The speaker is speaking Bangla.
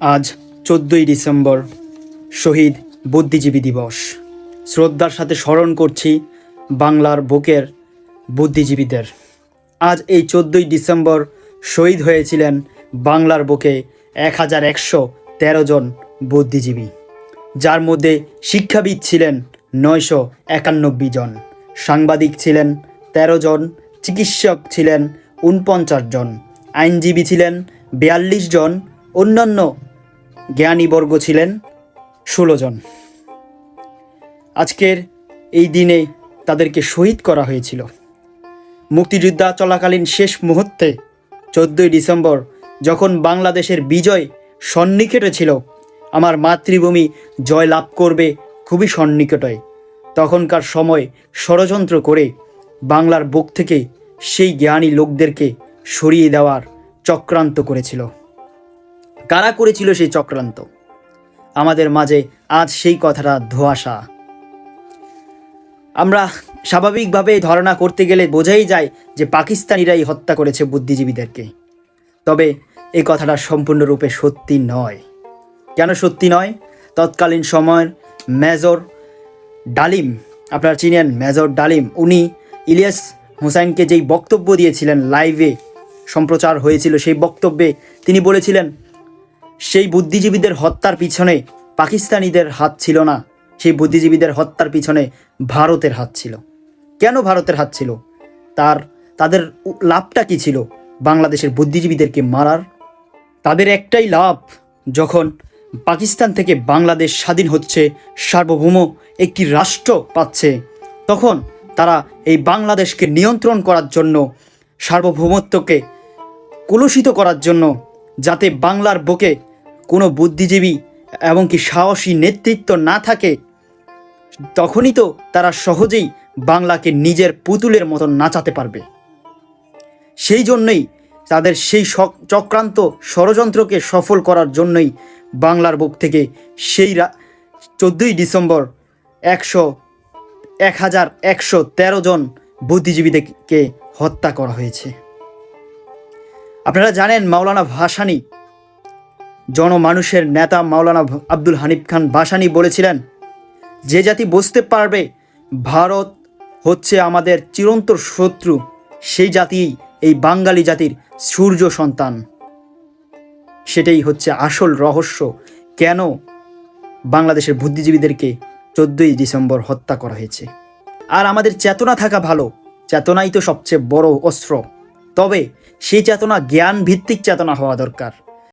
আজ চোদ্দোই ডিসেম্বর, শহীদ বুদ্ধিজীবী দিবস। শ্রদ্ধার সাথে স্মরণ করছি বাংলার বুকের বুদ্ধিজীবীদের। আজ এই চোদ্দোই ডিসেম্বর শহীদ হয়েছিলেন বাংলার বুকে এক হাজার একশো তেরো জন বুদ্ধিজীবী, যার মধ্যে শিক্ষাবিদ ছিলেন নয়শো একানব্বই জন, সাংবাদিক ছিলেন তেরো জন, চিকিৎসক ছিলেন উনপঞ্চাশ জন, আইনজীবী ছিলেন বিয়াল্লিশ জন, অন্যান্য জ্ঞানীবর্গ ছিলেন ষোলো জন। আজকের এই দিনে তাদেরকে শহীদ করা হয়েছিল। মুক্তিযোদ্ধা চলাকালীন শেষ মুহূর্তে চোদ্দোই ডিসেম্বর যখন বাংলাদেশের বিজয় সন্নিকটে ছিল, আমার মাতৃভূমি জয় লাভ করবে খুবই সন্নিকটে। তখনকার সময় ষড়যন্ত্র করে বাংলার বুক থেকে সেই জ্ঞানী লোকদেরকে সরিয়ে দেওয়ার চক্রান্ত করেছিল। কারা করেছিল সেই চক্রান্ত? আমাদের মাঝে আজ সেই কথাটা ধোঁয়াশা। আমরা স্বাভাবিকভাবে ধারণা করতে গেলে বোঝাই যায় যে পাকিস্তানিরাই হত্যা করেছে বুদ্ধিজীবীদেরকে। তবে এই কথাটা সম্পূর্ণরূপে সত্যি নয়। কেন সত্যি নয়? তৎকালীন সময়ের মেজর ডালিম, আপনারা চিনেন মেজর ডালিম, উনি ইলিয়াস হুসাইনকে যেই বক্তব্য দিয়েছিলেন লাইভে, সম্প্রচার হয়েছিল সেই বক্তব্যে তিনি বলেছিলেন সেই বুদ্ধিজীবীদের হত্যার পিছনে পাকিস্তানিদের হাত ছিল না। সেই বুদ্ধিজীবীদের হত্যার পিছনে ভারতের হাত ছিল। কেন ভারতের হাত ছিল? তার, তাদের লাভটা কি ছিল? বাংলাদেশের বুদ্ধিজীবীদেরকে মারার? তাদের একটাই লাভ, যখন পাকিস্তান থেকে বাংলাদেশ স্বাধীন হচ্ছে, সার্বভৌম একটি রাষ্ট্র পাচ্ছে, তখন তারা এই বাংলাদেশকে নিয়ন্ত্রণ করার জন্য, সার্বভৌমত্বকে কলুষিত করার জন্য, যাতে বাংলার বুকে কোনো বুদ্ধিজীবী এবং কি সাহসী নেতৃত্ব না থাকে, তখনই তো তারা সহজেই বাংলাকে নিজের পুতুলের মতো নাচাতে পারবে। সেই জন্যই তাদের সেই চক্রান্ত ষড়যন্ত্রকে সফল করার জন্যই বাংলার বুক থেকে সেই চোদ্দোই ডিসেম্বর একশো এক হাজার একশো তেরো জন বুদ্ধিজীবীদেরকে হত্যা করা হয়েছে। আপনারা জানেন মাওলানা ভাসানী জনমানুষের নেতা মাওলানা আব্দুল হানিফ খান ভাসানী বলেছিলেন, যে জাতি বুঝতে পারবে ভারত হচ্ছে আমাদের চিরন্তর শত্রু, সেই জাতি এই বাঙালি জাতির সূর্য সন্তান। সেটাই হচ্ছে আসল রহস্য। কেন বাংলাদেশের বুদ্ধিজীবীদেরকে চোদ্দই ডিসেম্বর হত্যা করা হয়েছে? আর আমাদের চেতনা থাকা ভালো, চেতনাই তো সবচেয়ে বড় অস্ত্র। তবে সেই চেতনা জ্ঞান ভিত্তিক চেতনা হওয়া দরকার।